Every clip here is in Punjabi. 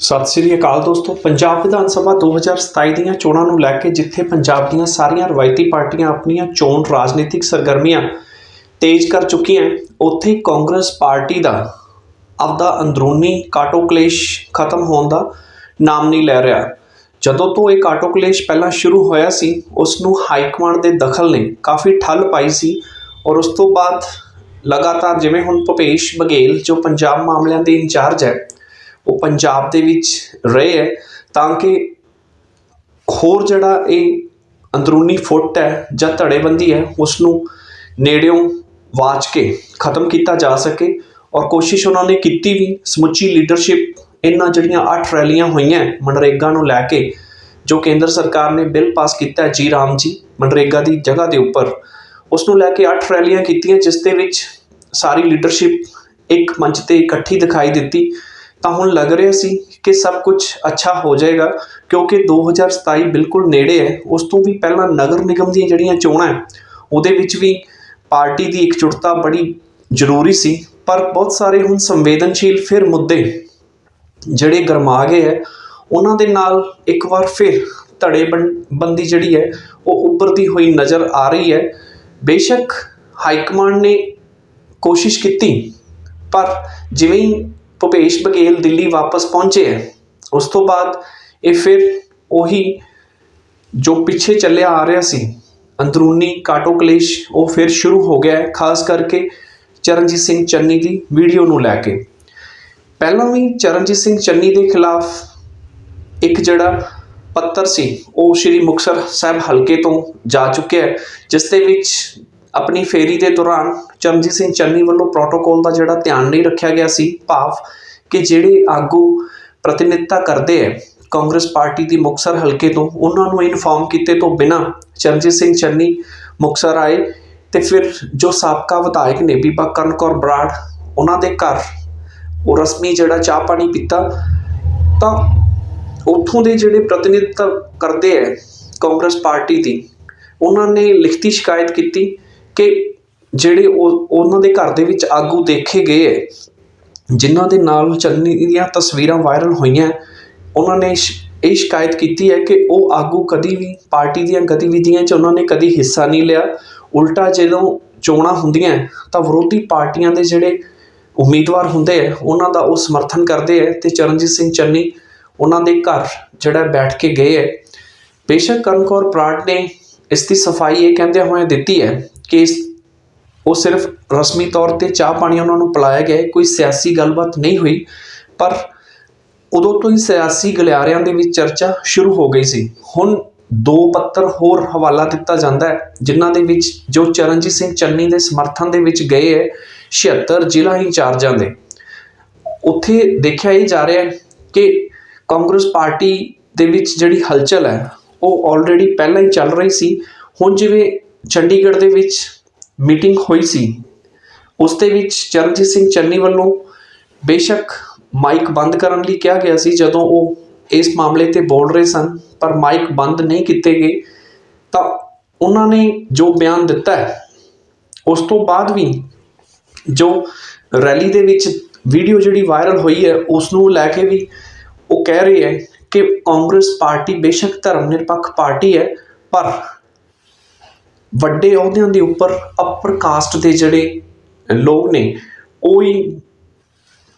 ਸਤਿ ਸ੍ਰੀ ਅਕਾਲ ਦੋਸਤੋ। ਪੰਜਾਬ ਵਿਧਾਨ ਸਭਾ 2027 ਦੀਆਂ ਚੋਣਾਂ ਨੂੰ ਲੈ ਕੇ ਜਿੱਥੇ ਪੰਜਾਬ ਦੀਆਂ ਸਾਰੀਆਂ ਰਵਾਇਤੀ ਪਾਰਟੀਆਂ ਆਪਣੀਆਂ ਚੋਣ ਰਾਜਨੀਤਿਕ ਸਰਗਰਮੀਆਂ ਤੇਜ਼ ਕਰ ਚੁੱਕੀਆਂ ਉੱਥੇ ਹੀ ਕਾਂਗਰਸ ਪਾਰਟੀ ਦਾ ਆਪਦਾ ਅੰਦਰੂਨੀ ਕਾਟੋ ਕਲੇਸ਼ ਖਤਮ ਹੋਣ ਦਾ ਨਾਮ ਨਹੀਂ ਲੈ ਰਿਹਾ। ਜਦੋਂ ਤੋਂ ਇਹ ਕਾਟੋ ਕਲੇਸ਼ ਪਹਿਲਾਂ ਸ਼ੁਰੂ ਹੋਇਆ ਸੀ, ਉਸ ਨੂੰ ਹਾਈ ਕਮਾਂਡ ਦੇ ਦਖਲ ਨੇ ਕਾਫੀ ਠੱਲ ਪਾਈ ਸੀ ਔਰ ਉਸ ਤੋਂ ਬਾਅਦ ਲਗਾਤਾਰ ਜਿਵੇਂ ਹੁਣ ਭੁਪੇਸ਼ ਬਘੇਲ, ਜੋ ਪੰਜਾਬ ਮਾਮਲਿਆਂ ਦੇ ਇੰਚਾਰਜ ਹੈ ਉਹ ਪੰਜਾਬ ਦੇ ਵਿੱਚ ਰਹੇ ਹੈ, ਤਾਂ ਕਿ ਹੋਰ ਜਿਹੜਾ ਇਹ ਅੰਦਰੂਨੀ ਫੁੱਟ ਹੈ ਜਾਂ ਧੜੇਬੰਦੀ ਹੈ ਉਸ ਨੂੰ ਨੇੜਿਓਂ ਵਾਚ ਕੇ ਖਤਮ ਕੀਤਾ ਜਾ ਸਕੇ ਔਰ ਕੋਸ਼ਿਸ਼ ਉਹਨਾਂ ਨੇ ਕੀਤੀ ਵੀ ਸਮੁੱਚੀ ਲੀਡਰਸ਼ਿਪ ਇਹਨਾਂ ਜਿਹੜੀਆਂ 8 ਰੈਲੀਆਂ ਹੋਈਆਂ ਮਨਰੇਗਾ ਨੂੰ ਲੈ ਕੇ, ਜੋ ਕੇਂਦਰ ਸਰਕਾਰ ਨੇ ਬਿੱਲ ਪਾਸ ਕੀਤਾ ਜੀ ਰਾਮ ਜੀ ਮਨਰੇਗਾ ਦੀ ਜਗ੍ਹਾ ਦੇ ਉੱਪਰ ਉਸ ਨੂੰ ਲੈ ਕੇ 8 ਰੈਲੀਆਂ ਕੀਤੀਆਂ, ਜਿਸ ਦੇ ਵਿੱਚ ਸਾਰੀ ਲੀਡਰਸ਼ਿਪ ਇੱਕ ਮੰਚ ਤੇ ਇਕੱਠੀ ਦਿਖਾਈ ਦਿੱਤੀ। ਤਾਂ ਹੁਣ ਲੱਗ ਰਿਹਾ ਸੀ ਕਿ ਸਭ ਕੁਝ ਅੱਛਾ ਹੋ ਜਾਏਗਾ, ਕਿਉਂਕਿ 2027 ਬਿਲਕੁਲ ਨੇੜੇ ਹੈ। ਉਸ ਤੋਂ ਵੀ ਪਹਿਲਾਂ ਨਗਰ ਨਿਗਮ ਦੀਆਂ ਜਿਹੜੀਆਂ ਚੋਣਾਂ ਹੈ, ਉਹਦੇ ਵਿੱਚ ਵੀ ਪਾਰਟੀ ਦੀ ਇਕਜੁੱਟਤਾ ਬੜੀ ਜ਼ਰੂਰੀ ਸੀ। ਪਰ ਬਹੁਤ ਸਾਰੇ ਹੁਣ ਸੰਵੇਦਨਸ਼ੀਲ ਫਿਰ ਮੁੱਦੇ, ਜਿਹੜੇ ਗਰਮਾ ਗਏ ਹੈ, ਉਹਨਾਂ ਦੇ ਨਾਲ ਇੱਕ ਵਾਰ ਫਿਰ ਧੜੇ ਬੰ- ਬੰਦੀ ਜਿਹੜੀ ਹੈ, ਉਹ ਉੱਭਰਦੀ ਹੋਈ ਨਜ਼ਰ ਆ ਰਹੀ ਹੈ। ਬੇਸ਼ੱਕ ਹਾਈ ਕਮਾਂਡ ਨੇ ਕੋਸ਼ਿਸ਼ ਕੀਤੀ, ਪਰ ਜਿਵੇਂ ਭੁਪੇਸ਼ ਬਘੇਲ ਦਿੱਲੀ ਵਾਪਸ ਪਹੁੰਚੇ ਹੈ। ਉਸ ਤੋਂ ਬਾਅਦ ਇਹ ਫਿਰ ਉਹੀ ਜੋ ਪਿੱਛੇ ਚੱਲਿਆ ਆ ਰਿਹਾ ਸੀ, ਅੰਦਰੂਨੀ ਕਾਟੋ ਕਲੇਸ਼ ਉਹ ਫਿਰ ਸ਼ੁਰੂ ਹੋ ਗਿਆ ਹੈ, ਖਾਸ ਕਰਕੇ ਚਰਨਜੀਤ ਸਿੰਘ ਚੰਨੀ ਦੀ ਵੀਡੀਓ ਨੂੰ ਲੈ ਕੇ। ਪਹਿਲਾਂ ਵੀ ਚਰਨਜੀਤ ਸਿੰਘ ਚੰਨੀ ਦੇ ਖਿਲਾਫ ਇੱਕ ਜਿਹੜਾ ਪੱਤਰ ਸੀ, ਉਹ ਸ਼੍ਰੀ ਮੁਕਤਸਰ ਸਾਹਿਬ ਹਲਕੇ ਤੋਂ ਜਾ ਚੁੱਕਿਆ ਹੈ, ਜਿਸ ਦੇ ਵਿੱਚ ਆਪਣੀ ਫੇਰੀ ਦੇ ਦੌਰਾਨ ਚਰਨਜੀਤ ਸਿੰਘ ਚੰਨੀ ਵੱਲੋਂ ਪ੍ਰੋਟੋਕੋਲ ਦਾ ਜਿਹੜਾ ਧਿਆਨ ਨਹੀਂ ਰੱਖਿਆ ਗਿਆ ਸੀ, ਭਾਵ ਕਿ ਜਿਹੜੇ ਆਗੂ ਪ੍ਰਤੀਨਿਧਤਾ ਕਰਦੇ ਹੈ ਕਾਂਗਰਸ ਪਾਰਟੀ ਦੀ ਮੁਕਤਸਰ ਹਲਕੇ ਤੋਂ, ਉਹਨਾਂ ਨੂੰ ਇਨਫਾਰਮ ਕੀਤੇ ਤੋਂ ਬਿਨਾ ਚਰਨਜੀਤ ਸਿੰਘ ਚੰਨੀ ਮੁਕਤਸਰ ਆਏ ਤੇ ਫਿਰ ਜੋ ਸਾਬਕਾ ਵਿਧਾਇਕ ਨੇ ਬੀਬਾ ਕਰਨ ਕੌਰ ਬਰਾੜ, ਉਹਨਾਂ ਦੇ ਘਰ ਉਹ ਰਸਮੀ ਜਿਹੜਾ ਚਾਹ ਪਾਣੀ ਪੀਤਾ, ਤਾਂ ਉੱਥੋਂ ਦੇ ਜਿਹੜੇ ਪ੍ਰਤੀਨਿਧਤਾ ਕਰਦੇ ਹੈ ਕਾਂਗਰਸ ਪਾਰਟੀ ਦੀ, ਉਹਨਾਂ ਨੇ ਲਿਖਤੀ ਸ਼ਿਕਾਇਤ ਕੀਤੀ ਕਿ ਜਿਹੜੇ ਉਹ, ਉਹਨਾਂ ਦੇ ਘਰ ਦੇ ਵਿੱਚ ਆਗੂ ਦੇਖੇ ਗਏ ਹੈ, ਜਿਨ੍ਹਾਂ ਦੇ ਨਾਲ ਚੰਨੀ ਦੀਆਂ ਤਸਵੀਰਾਂ ਵਾਇਰਲ ਹੋਈਆਂ ਉਹਨਾਂ ਨੇ ਸ਼- ਇਹ ਸ਼ਿਕਾਇਤ ਕੀਤੀ ਹੈ ਕਿ ਉਹ ਆਗੂ ਕਦੀ ਵੀ ਪਾਰਟੀ ਦੀਆਂ ਗਤੀਵਿਧੀਆਂ 'ਚ ਉਹਨਾਂ ਨੇ ਕਦੀ ਹਿੱਸਾ ਨਹੀਂ ਲਿਆ। ਉਲਟਾ ਜਦੋਂ ਚੋਣਾਂ ਹੁੰਦੀਆਂ ਤਾਂ ਵਿਰੋਧੀ ਪਾਰਟੀਆਂ ਦੇ ਜਿਹੜੇ ਉਮੀਦਵਾਰ ਹੁੰਦੇ ਹੈ, ਉਹਨਾਂ ਦਾ ਉਹ ਸਮਰਥਨ ਕਰਦੇ ਹੈ ਤੇ ਚਰਨਜੀਤ ਸਿੰਘ ਚੰਨੀ ਉਹਨਾਂ ਦੇ ਘਰ ਜਿਹੜਾ ਬੈਠ ਕੇ ਗਏ ਹੈ। ਬੇਸ਼ੱਕ ਕਰਨ ਕੌਰ ਬਰਾੜ ਨੇ ਇਸ ਦੀ ਸਫ਼ਾਈ ਇਹ ਕਹਿੰਦੇ ਹੋਏ ਦਿੱਤੀ ਹੈ ਕਿ ਉਹ ਸਿਰਫ ਰਸਮੀ ਤੌਰ ਤੇ ਚਾਹ ਪਾਣੀ ਉਹਨਾਂ ਨੂੰ ਪਿਲਾਇਆ ਗਿਆ ਕੋਈ ਸਿਆਸੀ ਗੱਲਬਾਤ ਨਹੀਂ ਹੋਈ, ਪਰ ਉਦੋਂ ਤੋਂ ਹੀ ਸਿਆਸੀ ਗਲਿਆਰਿਆਂ ਦੇ ਵਿੱਚ ਚਰਚਾ ਸ਼ੁਰੂ ਹੋ ਗਈ ਸੀ। ਹੁਣ ਦੋ ਪੱਤਰ ਹੋਰ ਹਵਾਲਾ ਦਿੱਤਾ ਜਾਂਦਾ ਹੈ, ਜਿਨ੍ਹਾਂ ਦੇ ਵਿੱਚ ਜੋ ਚਰਨਜੀਤ ਸਿੰਘ ਚੰਨੀ ਦੇ ਸਮਰਥਨ ਦੇ ਵਿੱਚ ਗਏ ਹੈ 76 ਜ਼ਿਲ੍ਹਾ ਇੰਚਾਰਜਾਂ ਦੇ। ਉੱਥੇ ਦੇਖਿਆ ਇਹ ਜਾ ਰਿਹਾ ਹੈ ਕਿ ਕਾਂਗਰਸ ਪਾਰਟੀ ਦੇ ਵਿੱਚ ਜਿਹੜੀ ਹਲਚਲ ਹੈ, ਉਹ ਆਲਰੇਡੀ ਪਹਿਲਾਂ ਹੀ ਚੱਲ ਰਹੀ ਸੀ। ਹੁਣ ਜਿਵੇਂ ਚੰਡੀਗੜ੍ਹ ਦੇ ਵਿੱਚ ਮੀਟਿੰਗ ਹੋਈ ਸੀ। ਉਸ ਦੇ ਵਿੱਚ ਚਰਨਜੀਤ ਸਿੰਘ ਚੰਨੀ ਵੱਲੋਂ ਬੇਸ਼ੱਕ ਮਾਈਕ ਬੰਦ ਕਰਨ ਲਈ ਕਿਹਾ ਗਿਆ ਸੀ। ਜਦੋਂ ਉਹ ਇਸ ਮਾਮਲੇ ਤੇ ਬੋਲ ਰਹੇ ਸਨ, ਪਰ ਮਾਈਕ ਬੰਦ ਨਹੀਂ ਕੀਤੇ ਗਏ, ਤਾਂ ਉਹਨਾਂ ਨੇ ਜੋ ਬਿਆਨ ਦਿੱਤਾ ਹੈ, ਉਸ ਤੋਂ ਬਾਅਦ ਵੀ ਜੋ ਰੈਲੀ ਦੇ ਵਿੱਚ ਵੀਡੀਓ ਜਿਹੜੀ ਵਾਇਰਲ ਹੋਈ ਹੈ, ਉਸ ਨੂੰ ਲੈ ਕੇ ਵੀ ਉਹ ਕਹਿ ਰਹੇ ਹੈ ਕਿ ਕਾਂਗਰਸ ਪਾਰਟੀ ਬੇਸ਼ੱਕ ਧਰਮ ਨਿਰਪੱਖ ਪਾਰਟੀ ਹੈ, ਪਰ ਵੱਡੇ ਅਹੁਦਿਆਂ ਦੇ ਉੱਪਰ ਅਪਰ ਕਾਸਟ ਦੇ ਜਿਹੜੇ ਲੋਕ ਨੇ, ਉਹ ਹੀ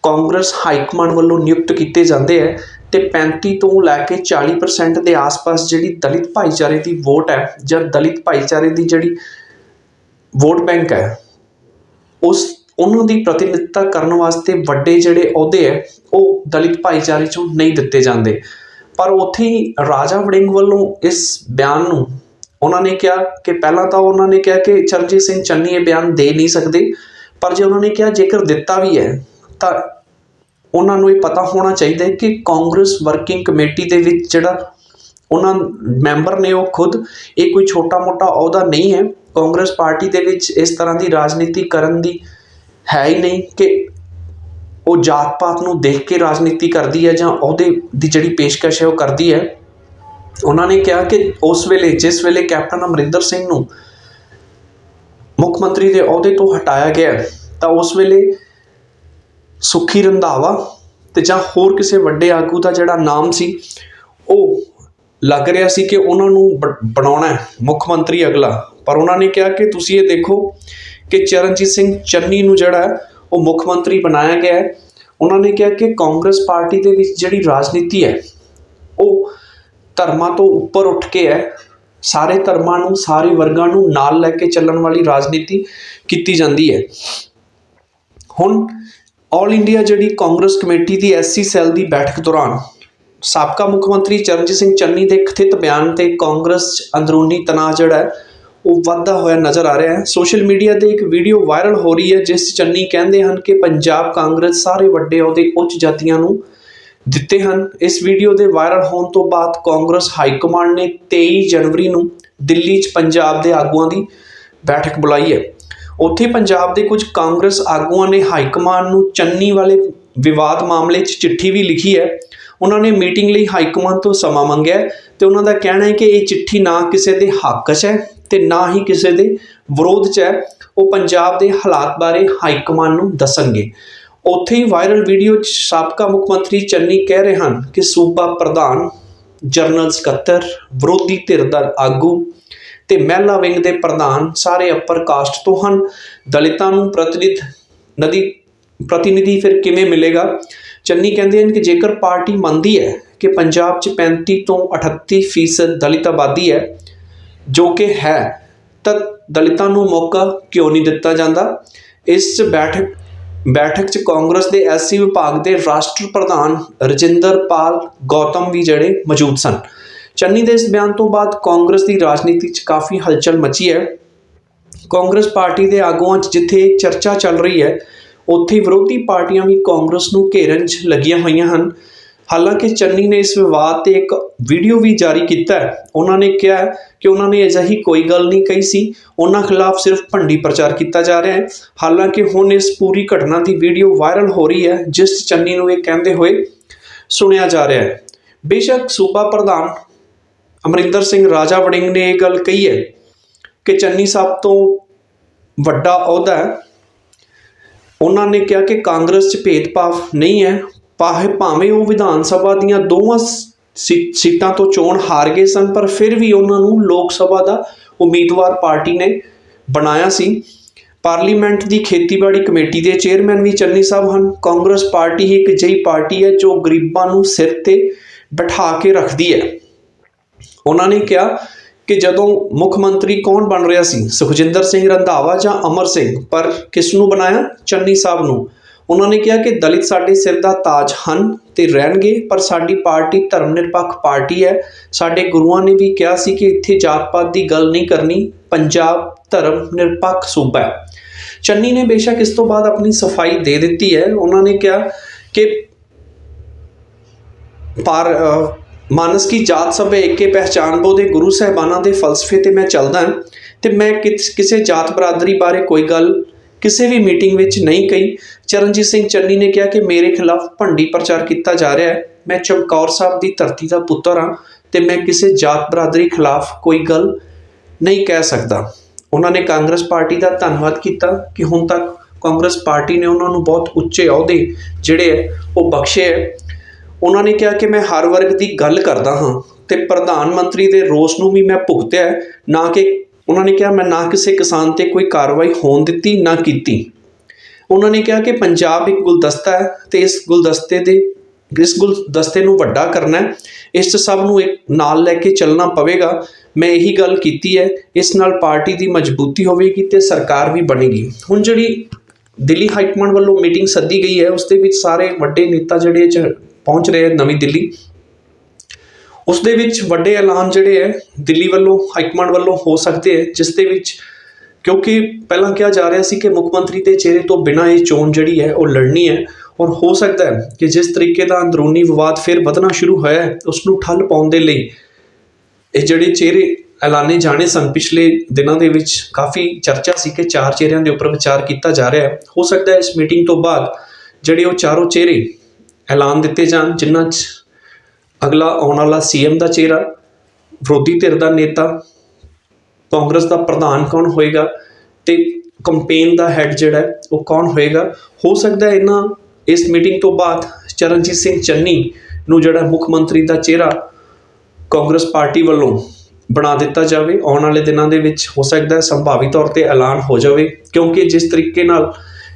ਕਾਂਗਰਸ ਹਾਈ ਕਮਾਂਡ ਵੱਲੋਂ ਨਿਯੁਕਤ ਕੀਤੇ ਜਾਂਦੇ ਹੈ ਤੇ 35 ਤੋਂ ਲੈ ਕੇ 40% ਦੇ ਆਸ-ਪਾਸ ਜਿਹੜੀ ਦਲਿਤ ਭਾਈਚਾਰੇ ਦੀ ਵੋਟ ਹੈ ਜਾਂ ਦਲਿਤ ਭਾਈਚਾਰੇ ਦੀ ਜਿਹੜੀ ਵੋਟ ਬੈਂਕ ਹੈ, ਉਸ, ਉਹਨਾਂ ਦੀ ਪ੍ਰਤੀਨਿਧਤਾ ਕਰਨ ਵਾਸਤੇ ਵੱਡੇ ਜਿਹੜੇ ਅਹੁਦੇ ਹੈ, ਉਹ ਦਲਿਤ ਭਾਈਚਾਰੇ ਚੋਂ ਨਹੀਂ ਦਿੱਤੇ ਜਾਂਦੇ। ਪਰ ਉੱਥੇ ਹੀ ਰਾਜਾ ਵੜਿੰਗ ਵੱਲੋਂ ਇਸ ਬਿਆਨ ਨੂੰ ਉਹਨਾਂ ਨੇ ਕਿਹਾ ਕਿ ਪਹਿਲਾਂ ਤਾਂ ਉਹਨਾਂ ਨੇ ਕਿਹਾ ਕਿ ਚਰਨਜੀਤ ਸਿੰਘ ਚੰਨੀ ਇਹ ਬਿਆਨ ਦੇ ਨਹੀਂ ਸਕਦੇ, ਪਰ ਜੇ ਉਹਨਾਂ ਨੇ ਕਿਹਾ ਜੇਕਰ ਦਿੱਤਾ ਵੀ ਹੈ, ਤਾਂ ਉਹਨਾਂ ਨੂੰ ਇਹ ਪਤਾ ਹੋਣਾ ਚਾਹੀਦਾ ਹੈ ਕਿ ਕਾਂਗਰਸ ਵਰਕਿੰਗ ਕਮੇਟੀ ਦੇ ਵਿੱਚ ਜਿਹੜਾ ਉਹਨਾਂ ਮੈਂਬਰ ਨੇ ਉਹ ਖੁਦ, ਇਹ ਕੋਈ ਛੋਟਾ-ਮੋਟਾ ਅਹੁਦਾ ਨਹੀਂ ਹੈ। ਕਾਂਗਰਸ ਪਾਰਟੀ ਦੇ ਵਿੱਚ ਇਸ ਤਰ੍ਹਾਂ ਦੀ ਰਾਜਨੀਤੀ ਕਰਨ ਦੀ ਹੈ ਹੀ ਨਹੀਂ ਕਿ ਉਹ ਜਾਤ ਪਾਤ ਨੂੰ ਦੇਖ ਕੇ ਰਾਜਨੀਤੀ ਕਰਦੀ ਹੈ ਜਾਂ ਉਹਦੇ ਦੀ ਜਿਹੜੀ ਪੇਸ਼ਕਸ਼ ਹੈ ਉਹ ਕਰਦੀ ਹੈ। ਉਹਨਾਂ ਨੇ ਕਿਹਾ ਕਿ ਉਸ ਵੇਲੇ, ਜਿਸ ਵੇਲੇ ਕੈਪਟਨ ਅਮਰਿੰਦਰ ਸਿੰਘ ਨੂੰ ਮੁੱਖ ਮੰਤਰੀ ਦੇ ਅਹੁਦੇ ਤੋਂ ਹਟਾਇਆ ਗਿਆ, ਤਾਂ ਉਸ ਵੇਲੇ ਸੁਖੀ ਰੰਧਾਵਾ ਤੇ ਜਾਂ ਹੋਰ ਕਿਸੇ ਵੱਡੇ ਆਗੂ ਦਾ ਜਿਹੜਾ ਨਾਮ ਸੀ, ਉਹ ਲੱਗ ਰਿਹਾ ਸੀ ਕਿ ਉਹਨਾਂ ਨੂੰ ਬ- ਬਣਾਉਣਾ ਹੈ ਮੁੱਖ ਮੰਤਰੀ ਅਗਲਾ। ਪਰ ਉਹਨਾਂ ਨੇ ਕਿਹਾ ਕਿ ਤੁਸੀਂ ਇਹ ਦੇਖੋ ਕਿ ਚਰਨਜੀਤ ਸਿੰਘ ਚੰਨੀ ਨੂੰ ਜਿਹੜਾ ਉਹ ਮੁੱਖ ਮੰਤਰੀ ਬਣਾਇਆ ਗਿਆ ਹੈ। ਉਹਨਾਂ ਨੇ ਕਿਹਾ ਕਿ ਕਾਂਗਰਸ ਪਾਰਟੀ ਦੇ ਵਿੱਚ ਜਿਹੜੀ ਰਾਜਨੀਤੀ ਹੈ ਧਰਮਾਂ ਤੋਂ ਉੱਪਰ ਉੱਠ ਕੇ ਹੈ। ਸਾਰੇ ਧਰਮਾਂ ਨੂੰ, ਸਾਰੇ ਵਰਗਾਂ ਨੂੰ ਨਾਲ ਲੈ ਕੇ ਚੱਲਣ ਵਾਲੀ ਰਾਜਨੀਤੀ ਕੀਤੀ ਜਾਂਦੀ ਹੈ। ਹੁਣ ਆਲ ਇੰਡੀਆ ਜਿਹੜੀ ਕਾਂਗਰਸ ਕਮੇਟੀ ਦੀ ਐਸਸੀ ਸੈੱਲ ਦੀ ਬੈਠਕ ਦੌਰਾਨ ਸਾਬਕਾ ਮੁੱਖ ਮੰਤਰੀ ਚਰਨਜੀਤ ਸਿੰਘ ਚੰਨੀ ਦੇ ਕਥਿਤ ਬਿਆਨ ਤੇ ਕਾਂਗਰਸ 'ਚ ਅੰਦਰੂਨੀ ਤਣਾਅ ਜਿਹੜਾ ਹੈ, ਉਹ ਵੱਧਦਾ ਹੋਇਆ ਨਜ਼ਰ ਆ ਰਿਹਾ ਹੈ। ਸੋਸ਼ਲ ਮੀਡੀਆ ਤੇ ਇੱਕ ਵੀਡੀਓ ਵਾਇਰਲ ਹੋ ਰਹੀ ਹੈ, ਜਿਸ 'ਚ ਚੰਨੀ ਕਹਿੰਦੇ ਹਨ ਕਿ ਪੰਜਾਬ ਕਾਂਗਰਸ ਸਾਰੇ ਵੱਡੇ ਅਹੁਦੇ ਉੱਚ ਜਾਤੀਆਂ ਨੂੰ ਦਿੱਤੇ ਹਨ। ਇਸ ਵੀਡੀਓ ਦੇ ਵਾਇਰਲ ਹੋਣ ਤੋਂ ਬਾਅਦ ਕਾਂਗਰਸ ਹਾਈ ਕਮਾਂਡ ਨੇ 23 ਜਨਵਰੀ ਨੂੰ ਦਿੱਲੀ 'ਚ ਪੰਜਾਬ ਦੇ ਆਗੂਆਂ ਦੀ ਬੈਠਕ ਬੁਲਾਈ ਹੈ। ਉੱਥੇ ਪੰਜਾਬ ਦੇ ਕੁਝ ਕਾਂਗਰਸ ਆਗੂਆਂ ਨੇ ਹਾਈ ਕਮਾਂਡ ਨੂੰ ਚੰਨੀ ਵਾਲੇ ਵਿਵਾਦ ਮਾਮਲੇ 'ਚ ਚਿੱਠੀ ਵੀ ਲਿਖੀ ਹੈ। ਉਹਨਾਂ ਨੇ ਮੀਟਿੰਗ ਲਈ ਹਾਈ ਕਮਾਂਡ ਤੋਂ ਸਮਾਂ ਮੰਗਿਆ ਹੈ ਤੇ ਉਹਨਾਂ ਦਾ ਕਹਿਣਾ ਹੈ ਕਿ ਇਹ ਚਿੱਠੀ ਨਾ ਕਿਸੇ ਦੇ ਹੱਕ 'ਚ ਹੈ ਤੇ ਨਾ ਹੀ ਕਿਸੇ ਦੇ ਵਿਰੋਧ 'ਚ ਹੈ। ਉਹ ਪੰਜਾਬ ਦੇ ਹਾਲਾਤ ਬਾਰੇ ਹਾਈ ਕਮਾਂਡ ਨੂੰ ਦੱਸਣਗੇ। ਉੱਥੇ ਹੀ ਵਾਇਰਲ ਵੀਡੀਓ 'ਚ ਸਾਬਕਾ ਮੁੱਖ ਮੰਤਰੀ ਚੰਨੀ ਕਹਿ ਰਹੇ ਹਨ ਕਿ ਸੂਬਾ ਪ੍ਰਧਾਨ ਜਰਨਲ ਸਕੱਤਰ, ਵਿਰੋਧੀ ਧਿਰ ਦਾ ਆਗੂ ਤੇ ਮਹਿਲਾ ਵਿੰਗ ਦੇ ਪ੍ਰਧਾਨ ਸਾਰੇ ਅੱਪਰ ਕਾਸਟ ਤੋਂ ਹਨ। ਦਲਿਤਾਂ ਨੂੰ ਪ੍ਰਤੀਨਿਧ ਨਦੀ, ਪ੍ਰਤੀਨਿਧੀ ਫਿਰ ਕਿਵੇਂ ਮਿਲੇਗਾ? ਚੰਨੀ ਕਹਿੰਦੇ ਹਨ ਕਿ ਜੇਕਰ ਪਾਰਟੀ ਮੰਨਦੀ ਹੈ ਕਿ ਪੰਜਾਬ 'ਚ 35 ਤੋਂ 38% ਫੀਸਦ ਦਲਿਤ ਆਬਾਦੀ ਹੈ, ਜੋ ਕਿ ਹੈ, ਤਾਂ ਦਲਿਤਾਂ ਨੂੰ ਮੌਕਾ ਕਿਉਂ ਨਹੀਂ ਦਿੱਤਾ ਜਾਂਦਾ? ਇਸ ਬੈਠਕ ਬੈਠਕ 'ਚ ਕਾਂਗਰਸ ਦੇ ਐਸਸੀ ਵਿਭਾਗ ਦੇ ਰਾਸ਼ਟਰ ਪ੍ਰਧਾਨ ਰਜਿੰਦਰ ਪਾਲ ਗੌਤਮ ਵੀ ਜਿਹੜੇ ਮੌਜੂਦ ਸਨ। ਚੰਨੀ ਦੇ ਇਸ ਬਿਆਨ ਤੋਂ ਬਾਅਦ ਕਾਂਗਰਸ ਦੀ ਰਾਜਨੀਤੀ 'ਚ ਕਾਫੀ ਹਲਚਲ ਮਚੀ ਹੈ। ਕਾਂਗਰਸ ਪਾਰਟੀ ਦੇ ਆਗੂਆਂ 'ਚ ਜਿੱਥੇ ਚਰਚਾ ਚੱਲ ਰਹੀ ਹੈ, ਉੱਥੇ ਵਿਰੋਧੀ ਪਾਰਟੀਆਂ ਵੀ ਕਾਂਗਰਸ ਨੂੰ ਘੇਰਨ 'ਚ ਲੱਗੀਆਂ ਹੋਈਆਂ ਹਨ। ਹਾਲਾਂਕਿ ਚੰਨੀ ਨੇ ਇਸ ਵਿਵਾਦ ਤੇ ਇੱਕ ਵੀਡੀਓ ਵੀ ਜਾਰੀ ਕੀਤਾ ਹੈ। ਉਹਨਾਂ ਨੇ ਕਿਹਾ ਕਿ ਉਹਨਾਂ ਨੇ ਅਜਿਹੀ ਕੋਈ ਗੱਲ ਨਹੀਂ ਕਹੀ ਸੀ। ਉਹਨਾਂ ਖਿਲਾਫ ਸਿਰਫ ਭੰਡੀ ਪ੍ਰਚਾਰ ਕੀਤਾ ਜਾ ਰਿਹਾ ਹੈ। ਹਾਲਾਂਕਿ ਹੁਣ ਇਸ ਪੂਰੀ ਘਟਨਾ ਦੀ ਵੀਡੀਓ ਵਾਇਰਲ ਹੋ ਰਹੀ ਹੈ, ਜਿਸ 'ਚ ਚੰਨੀ ਨੂੰ ਇਹ ਕਹਿੰਦੇ ਹੋਏ ਸੁਣਿਆ ਜਾ ਰਿਹਾ ਹੈ। ਬੇਸ਼ੱਕ ਸੂਬਾ ਪ੍ਰਧਾਨ ਅਮਰਿੰਦਰ ਸਿੰਘ ਰਾਜਾ ਵੜਿੰਗ ਨੇ ਇਹ ਗੱਲ ਕਹੀ ਹੈ ਕਿ ਚੰਨੀ ਸਾਹਿਬ ਤੋਂ ਵੱਡਾ ਅਹੁਦਾ ਹੈ। ਉਹਨਾਂ ਨੇ ਕਿਹਾ ਕਿ ਕਾਂਗਰਸ 'ਚ ਭੇਦਭਾਵ ਨਹੀਂ ਹੈ। ਭਾਵੇਂ ਭਾਵੇਂ ਉਹ ਵਿਧਾਨ ਸਭਾ ਦੀਆਂ ਦੋਵਾਂ ਸੀ- ਸੀਟਾਂ ਤੋਂ ਚੋਣ ਹਾਰ ਗਏ ਸਨ, ਪਰ ਫਿਰ ਵੀ ਉਹਨਾਂ ਨੂੰ ਲੋਕ ਸਭਾ ਦਾ ਉਮੀਦਵਾਰ ਪਾਰਟੀ ਨੇ ਬਣਾਇਆ ਸੀ। ਪਾਰਲੀਮੈਂਟ ਦੀ ਖੇਤੀਬਾੜੀ ਕਮੇਟੀ ਦੇ ਚੇਅਰਮੈਨ ਵੀ ਚੰਨੀ ਸਾਹਿਬ ਹਨ। ਕਾਂਗਰਸ ਪਾਰਟੀ ਹੀ ਇੱਕ ਅਜਿਹੀ ਪਾਰਟੀ ਹੈ ਜੋ ਗਰੀਬਾਂ ਨੂੰ ਸਿਰ ਤੇ ਬਿਠਾ ਕੇ ਰੱਖਦੀ ਹੈ। ਉਹਨਾਂ ਨੇ ਕਿਹਾ ਕਿ ਜਦੋਂ ਮੁੱਖ ਮੰਤਰੀ ਕੌਣ ਬਣ ਰਿਹਾ ਸੀ? ਸੁਖਜਿੰਦਰ ਸਿੰਘ ਰੰਧਾਵਾ ਜਾਂ ਅਮਰ ਸਿੰਘ? ਪਰ ਕਿਸ ਨੂੰ ਬਣਾਇਆ? ਚੰਨੀ ਸਾਹਿਬ ਨੂੰ। ਉਹਨਾਂ ਨੇ ਕਿਹਾ ਕਿ ਦਲਿਤ ਸਾਡੇ ਸਿਰ ਦਾ ਤਾਜ ਹਨ ਤੇ ਰਹਿਣਗੇ ਪਰ ਸਾਡੀ ਪਾਰਟੀ ਧਰਮ ਨਿਰਪੱਖ ਪਾਰਟੀ ਹੈ। ਸਾਡੇ ਗੁਰੂਆਂ ਨੇ ਵੀ ਕਿਹਾ ਸੀ ਕਿ ਇੱਥੇ ਜਾਤ ਪਾਤ ਦੀ ਗੱਲ ਨਹੀਂ ਕਰਨੀ ਪੰਜਾਬ ਧਰਮ ਨਿਰਪੱਖ ਸੂਬਾ ਹੈ। ਚੰਨੀ ਨੇ ਬੇਸ਼ੱਕ ਇਸ ਤੋਂ ਬਾਅਦ ਆਪਣੀ ਸਫ਼ਾਈ ਦੇ ਦਿੱਤੀ ਹੈ। ਉਹਨਾਂ ਨੇ ਕਿਹਾ ਕਿ ਪਰ ਅ, ਮਾਨਸ ਕੀ ਜਾਤ ਸਭ ਏਕੇ ਪਹਿਚਾਨ ਬੋ ਦੇ ਗੁਰੂ ਸਾਹਿਬਾਨਾਂ ਦੇ ਫਲਸਫੇ ਤੇ ਮੈਂ ਚੱਲਦਾ ਹਾਂ। ਤੇ ਮੈਂ ਕਿਸ- ਕਿਸੇ ਜਾਤ ਬਰਾਦਰੀ ਬਾਰੇ ਕੋਈ ਗੱਲ ਕਿਸੇ ਵੀ ਮੀਟਿੰਗ ਵਿੱਚ ਨਹੀਂ ਕਹੀ। ਚਰਨਜੀਤ ਸਿੰਘ ਚੰਨੀ ਨੇ ਕਿਹਾ ਕਿ ਮੇਰੇ ਖਿਲਾਫ ਭੰਡੀ ਪ੍ਰਚਾਰ ਕੀਤਾ ਜਾ ਰਿਹਾ ਹੈ। ਮੈਂ ਚਮਕੌਰ ਸਾਹਿਬ ਦੀ ਧਰਤੀ ਦਾ ਪੁੱਤਰ ਹਾਂ ਤੇ ਮੈਂ ਕਿਸੇ ਜਾਤ ਬਰਾਦਰੀ ਖਿਲਾਫ ਕੋਈ ਗੱਲ ਨਹੀਂ ਕਹਿ ਸਕਦਾ। ਉਹਨਾਂ ਨੇ ਕਾਂਗਰਸ ਪਾਰਟੀ ਦਾ ਧੰਨਵਾਦ ਕੀਤਾ ਕਿ ਹੁਣ ਤੱਕ ਕਾਂਗਰਸ ਪਾਰਟੀ ਨੇ ਉਹਨਾਂ ਨੂੰ ਬਹੁਤ ਉੱਚੇ ਅਹੁਦੇ ਜਿਹੜੇ ਹੈ ਉਹ ਬਖਸ਼ੇ ਹੈ। ਉਹਨਾਂ ਨੇ ਕਿਹਾ ਕਿ ਮੈਂ ਹਰ ਵਰਗ ਦੀ ਗੱਲ ਕਰਦਾ ਹਾਂ ਤੇ ਪ੍ਰਧਾਨ ਮੰਤਰੀ ਦੇ ਰੋਸ ਨੂੰ ਵੀ ਮੈਂ ਭੁਗਤਿਆ ਨਾ ਕਿ ਉਹਨਾਂ ਨੇ ਕਿਹਾ, ਮੈਂ ਨਾ ਕਿਸੇ ਕਿਸਾਨ ਤੇ ਕੋਈ ਕਾਰਵਾਈ ਹੋਣ ਦਿੱਤੀ, ਨਾ ਕੀਤੀ। ਉਹਨਾਂ ਨੇ ਕਿਹਾ ਕਿ ਪੰਜਾਬ ਇੱਕ ਗੁਲਦਸਤਾ ਹੈ ਤੇ ਇਸ ਗੁਲਦਸਤੇ ਦੇ, ਇਸ ਗੁਲਦਸਤੇ ਨੂੰ ਵੱਡਾ ਕਰਨਾ ਹੈ। ਇਸ 'ਚ ਸਭ ਨੂੰ ਇੱਕ ਨਾਲ ਲੈ ਕੇ ਚੱਲਣਾ ਪਵੇਗਾ। ਮੈਂ ਇਹੀ ਗੱਲ ਕੀਤੀ ਹੈ, ਇਸ ਨਾਲ ਪਾਰਟੀ ਦੀ ਮਜ਼ਬੂਤੀ ਹੋਵੇਗੀ ਤੇ ਸਰਕਾਰ ਵੀ ਬਣੇਗੀ। ਹੁਣ ਜਿਹੜੀ ਦਿੱਲੀ ਹਾਈ ਕਮਾਂਡ ਵੱਲੋਂ ਮੀਟਿੰਗ ਸੱਦੀ ਗਈ ਹੈ, ਉਸ ਦੇ ਵਿੱਚ ਸਾਰੇ ਵੱਡੇ ਨੇਤਾ ਜਿਹੜੇ ਚ ਪਹੁੰਚ ਰਹੇ ਹੈ, ਨਵੀਂ ਦਿੱਲੀ ਉਸ ਦੇ ਵਿੱਚ ਵੱਡੇ ਐਲਾਨ ਜਿਹੜੇ ਹੈ, ਦਿੱਲੀ ਵੱਲੋਂ ਹਾਈ ਕਮਾਂਡ ਵੱਲੋਂ ਹੋ ਸਕਦੇ ਹੈ, ਜਿਸ ਦੇ ਵਿੱਚ ਕਿਉਂਕਿ ਪਹਿਲਾਂ ਕਿਹਾ ਜਾ ਰਿਹਾ ਸੀ ਕਿ ਮੁੱਖ ਮੰਤਰੀ ਦੇ ਚਿਹਰੇ ਤੋਂ ਬਿਨਾਂ ਇਹ ਚੋਣ ਜਿਹੜੀ ਹੈ, ਉਹ ਲੜਨੀ ਹੈ ਔਰ ਹੋ ਸਕਦਾ ਹੈ ਕਿ ਜਿਸ ਤਰੀਕੇ ਦਾ ਅੰਦਰੂਨੀ ਵਿਵਾਦ ਫਿਰ ਵਧਣਾ ਸ਼ੁਰੂ ਹੋਇਆ ਹੈ ਉਸ ਨੂੰ ਠੱਲ ਪਾਉਣ ਦੇ ਲਈ ਇਹ ਜਿਹੜੇ ਚਿਹਰੇ ਐਲਾਨੇ ਜਾਣੇ ਸਨ, ਪਿਛਲੇ ਦਿਨਾਂ ਦੇ ਵਿੱਚ ਕਾਫੀ ਚਰਚਾ ਸੀ ਕਿ ਚਾਰ ਚਿਹਰਿਆਂ ਦੇ ਉੱਪਰ ਵਿਚਾਰ ਕੀਤਾ ਜਾ ਰਿਹਾ ਹੈ। ਹੋ ਸਕਦਾ ਹੈ ਇਸ ਮੀਟਿੰਗ ਤੋਂ ਬਾਅਦ ਜਿਹੜੇ ਉਹ ਚਾਰੋਂ ਚਿਹਰੇ ਐਲਾਨ ਦਿੱਤੇ ਜਾਣ ਜਿਨ੍ਹਾਂ 'ਚ ਅਗਲਾ ਆਉਣ ਵਾਲਾ ਸੀਐਮ ਦਾ ਚਿਹਰਾ, ਵਿਰੋਧੀ ਧਿਰ ਦਾ ਨੇਤਾ, ਕਾਂਗਰਸ ਦਾ ਪ੍ਰਧਾਨ ਕੌਣ ਹੋਏਗਾ ਤੇ ਕੰਪੇਨ ਦਾ ਹੈੱਡ ਜਿਹੜਾ ਉਹ ਕੌਣ ਹੋਏਗਾ? ਹੋ ਸਕਦਾ ਹੈ ਇਹਨਾਂ ਇਸ ਮੀਟਿੰਗ ਤੋਂ ਬਾਅਦ ਚਰਨਜੀਤ ਸਿੰਘ ਚੰਨੀ ਨੂੰ ਜਿਹੜਾ ਮੁੱਖ ਮੰਤਰੀ ਦਾ ਚਿਹਰਾ ਕਾਂਗਰਸ ਪਾਰਟੀ ਵੱਲੋਂ ਬਣਾ ਦਿੱਤਾ ਜਾਵੇ। ਆਉਣ ਵਾਲੇ ਦਿਨਾਂ ਦੇ ਵਿੱਚ ਹੋ ਸਕਦਾ ਹੈ ਸੰਭਾਵੀ ਤੌਰ ਤੇ ਐਲਾਨ ਹੋ ਜਾਵੇ, ਕਿਉਂਕਿ ਜਿਸ ਤਰੀਕੇ ਨਾਲ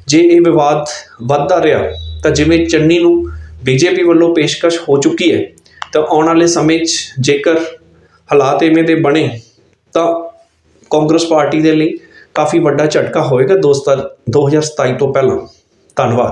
ਜੇ ਇਹ ਵਿਵਾਦ ਵੱਧਦਾ ਰਿਹਾ, ਤਾਂ ਜਿਵੇਂ ਚੰਨੀ ਨੂੰ ਬੀਜੇਪੀ ਵੱਲੋਂ ਪੇਸ਼ਕਸ਼ ਹੋ ਚੁੱਕੀ ਹੈ ਤਾਂ ਆਉਣ ਵਾਲੇ ਸਮੇਂ 'ਚ ਜੇਕਰ ਹਾਲਾਤ ਇਵੇਂ ਦੇ ਬਣੇ, ਤਾਂ ਕਾਂਗਰਸ ਪਾਰਟੀ ਦੇ ਲਈ ਕਾਫੀ ਵੱਡਾ ਝਟਕਾ ਹੋਏਗਾ ਦੋਸਤਾਂ 2027 ਤੋਂ ਪਹਿਲਾਂ। ਧੰਨਵਾਦ।